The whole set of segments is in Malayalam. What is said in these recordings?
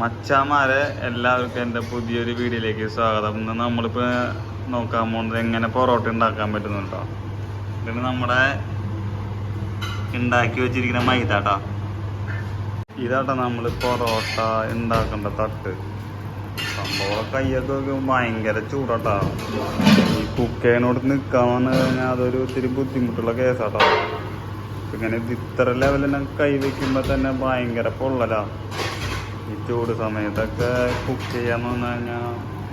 മച്ചാമാരെ എല്ലാവർക്കും എന്റെ പുതിയൊരു വീഡിയോയിലേക്ക് സ്വാഗതം. ഇന്ന് നമ്മളിപ്പോൾ നോക്കാൻ പോകുന്നത് എങ്ങനെ പൊറോട്ട ഉണ്ടാക്കാൻ പറ്റുന്നു കേട്ടോ ഇതിന് നമ്മുടെ ഉണ്ടാക്കി വെച്ചിരിക്കുന്ന മൈദ കേട്ടോ ഇതാട്ടോ നമ്മൾ പൊറോട്ട ഉണ്ടാക്കേണ്ട തട്ട്. സംഭവം കയ്യൊക്കെ ഭയങ്കര ചൂടാട്ടോ. ഈ കുക്കേനോട് നിൽക്കാൻ കഴിഞ്ഞാൽ അതൊരു ഒത്തിരി ബുദ്ധിമുട്ടുള്ള കേസാട്ടോ. ഇങ്ങനെ ഇത് ഇത്ര ലെവലിനെ കൈ വയ്ക്കുമ്പോൾ തന്നെ ഭയങ്കര പൊള്ളലാ. ഈ ചൂട് സമയത്തൊക്കെ കുക്ക് ചെയ്യാന്ന് പറഞ്ഞു കഴിഞ്ഞാൽ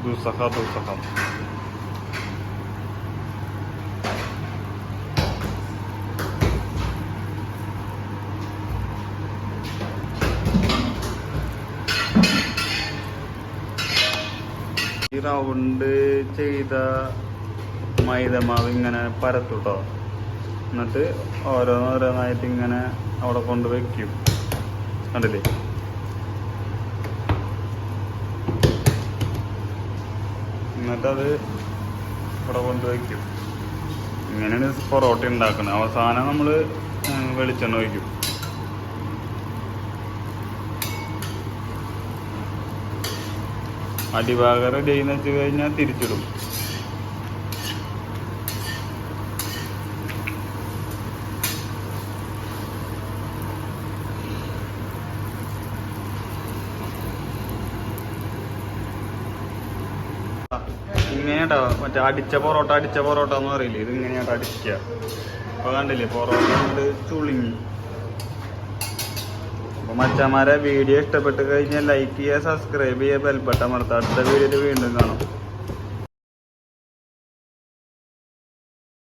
ദുസ്സഹ ദുസ്സഹം. ഈ റൗണ്ട് ചെയ്ത മൈദമാവ് ഇങ്ങനെ പരത്തുട്ടോ. എന്നിട്ട് ഓരോന്നോരോന്നായിട്ട് ഇങ്ങനെ അവിടെ കൊണ്ട് വെക്കും. കണ്ടില്ലേ? എന്നിട്ടത് ഇവിടെ കൊണ്ട് വയ്ക്കും ഇങ്ങനെയാണ് പൊറോട്ട ഉണ്ടാക്കുന്നത്. അവസാനം നമ്മൾ വെളിച്ചെണ്ണ ഒഴിക്കും. അടിഭാഗം റെഡി വെച്ച് കഴിഞ്ഞാൽ തിരിച്ചിടും. ഇങ്ങനെയാട്ടോ മറ്റേ അടിച്ച പൊറോട്ട അടിച്ച പൊറോട്ട എന്ന് പറയില്ലേ? ഇത് ഇങ്ങനെയാട്ടോ അടിക്കുക. അപ്പൊ കണ്ടില്ലേ പൊറോട്ട കൊണ്ട് ചുളുങ്ങി. അപ്പൊ മച്ചന്മാരെ വീഡിയോ ഇഷ്ടപ്പെട്ട് കഴിഞ്ഞാൽ ലൈക്ക് ചെയ്യുക സബ്സ്ക്രൈബ് ചെയ്യുക അമർത്തുക. അടുത്ത വീഡിയോയിൽ വീണ്ടും കാണാം.